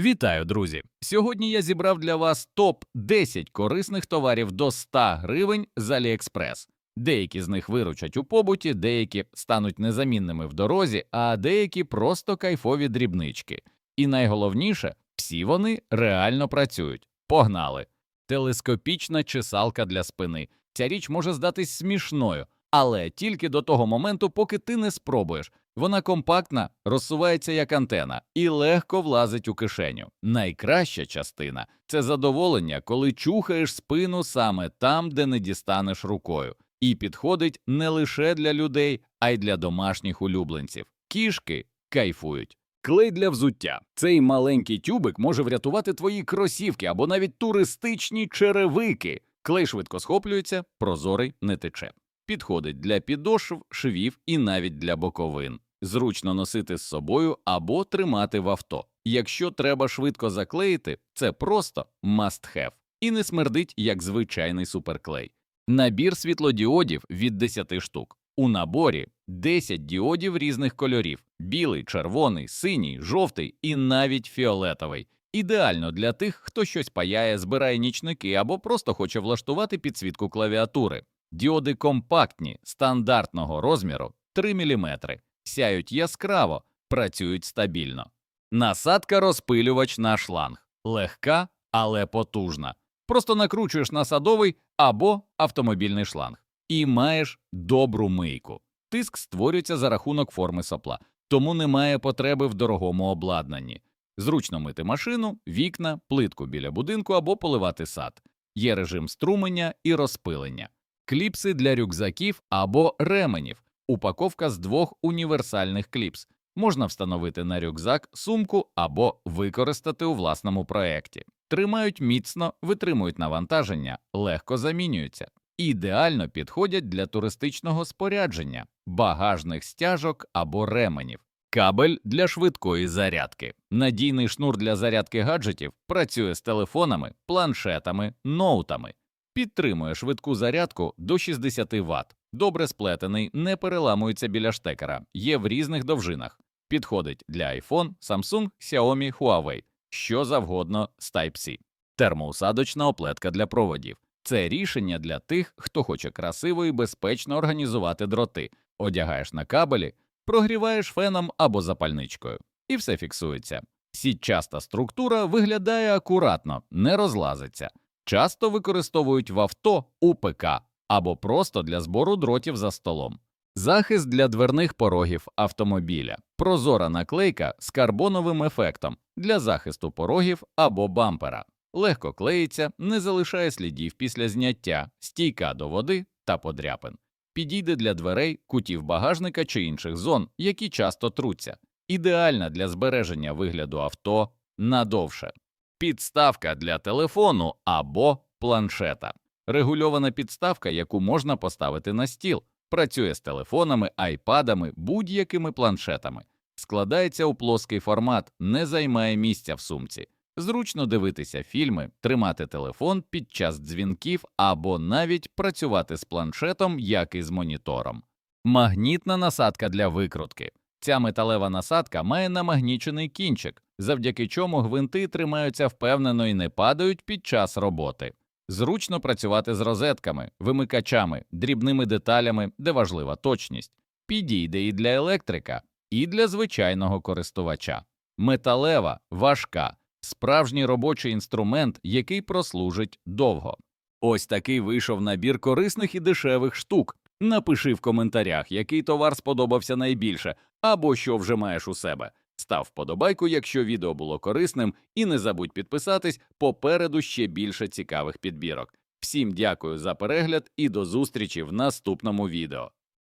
Вітаю, друзі! Сьогодні я зібрав для вас топ 10 корисних товарів до 100 гривень з AliExpress. Деякі з них виручать у побуті, деякі стануть незамінними в дорозі, а деякі просто кайфові дрібнички. І найголовніше, всі вони реально працюють. Погнали! Телескопічна чесалка для спини. Ця річ може здатись смішною, але тільки до того моменту, поки ти не спробуєш. Вона компактна, розсувається як антена і легко влазить у кишеню. Найкраща частина це задоволення, коли чухаєш спину саме там, де не дістанеш рукою, і підходить не лише для людей, а й для домашніх улюбленців. Кішки кайфують. Клей для взуття. Цей маленький тюбик може врятувати твої кросівки або навіть туристичні черевики. Клей швидко схоплюється, прозорий не тече. Підходить для підошв, швів і навіть для боковин. Зручно носити з собою або тримати в авто. Якщо треба швидко заклеїти, це просто must have. і не смердить як звичайний суперклей. Набір світлодіодів від 10 штук. У наборі 10 діодів різних кольорів: білий, червоний, синій, жовтий і навіть фіолетовий. Ідеально для тих, хто щось паяє, збирає нічники або просто хоче влаштувати підсвітку клавіатури. Діоди компактні, стандартного розміру 3 мм, сяють яскраво, працюють стабільно. Насадка розпилювач на шланг легка, але потужна. Просто накручуєш на садовий або автомобільний шланг і маєш добру мийку. Тиск створюється за рахунок форми сопла, тому немає потреби в дорогому обладнанні. Зручно мити машину, вікна, плитку біля будинку або поливати сад. Є режим струмення і розпилення, кліпси для рюкзаків або ременів, упаковка з двох універсальних кліпс. Можна встановити на рюкзак, сумку або використати у власному проєкті. Тримають міцно, витримують навантаження, легко замінюються. Ідеально підходять для туристичного спорядження, багажних стяжок або ременів. Кабель для швидкої зарядки. Надійний шнур для зарядки гаджетів працює з телефонами, планшетами, ноутами. Підтримує швидку зарядку до 60 Вт. Добре сплетений, не переламується біля штекера, є в різних довжинах. Підходить для iPhone, Samsung, Xiaomi, Huawei, що завгодно з Type-C. Термоусадочна оплетка для проводів. Це рішення для тих, хто хоче красиво і безпечно організувати дроти. Одягаєш на кабелі, прогріваєш феном або запальничкою, і все фіксується. Сітчаста структура виглядає акуратно, не розлазиться. Часто використовують в авто у ПК або просто для збору дротів за столом. Захист для дверних порогів автомобіля, прозора наклейка з карбоновим ефектом для захисту порогів або бампера, легко клеїться, не залишає слідів після зняття, стійка до води та подряпин. Підійде для дверей, кутів багажника чи інших зон, які часто труться, ідеальна для збереження вигляду авто надовше. Підставка для телефону або планшета, регульована підставка, яку можна поставити на стіл. Працює з телефонами, айпадами, будь-якими планшетами, складається у плоский формат, не займає місця в сумці. Зручно дивитися фільми, тримати телефон під час дзвінків або навіть працювати з планшетом, як і з монітором. Магнітна насадка для викрутки. Ця металева насадка має намагнічений кінчик, завдяки чому гвинти тримаються впевнено і не падають під час роботи. Зручно працювати з розетками, вимикачами, дрібними деталями, де важлива точність. Підійде і для електрика, і для звичайного користувача. Металева, важка, справжній робочий інструмент, який прослужить довго. Ось такий вийшов набір корисних і дешевих штук. Напиши в коментарях, який товар сподобався найбільше, або що вже маєш у себе. Став вподобайку, якщо відео було корисним, і не забудь підписатись попереду ще більше цікавих підбірок. Всім дякую за перегляд і до зустрічі в наступному відео.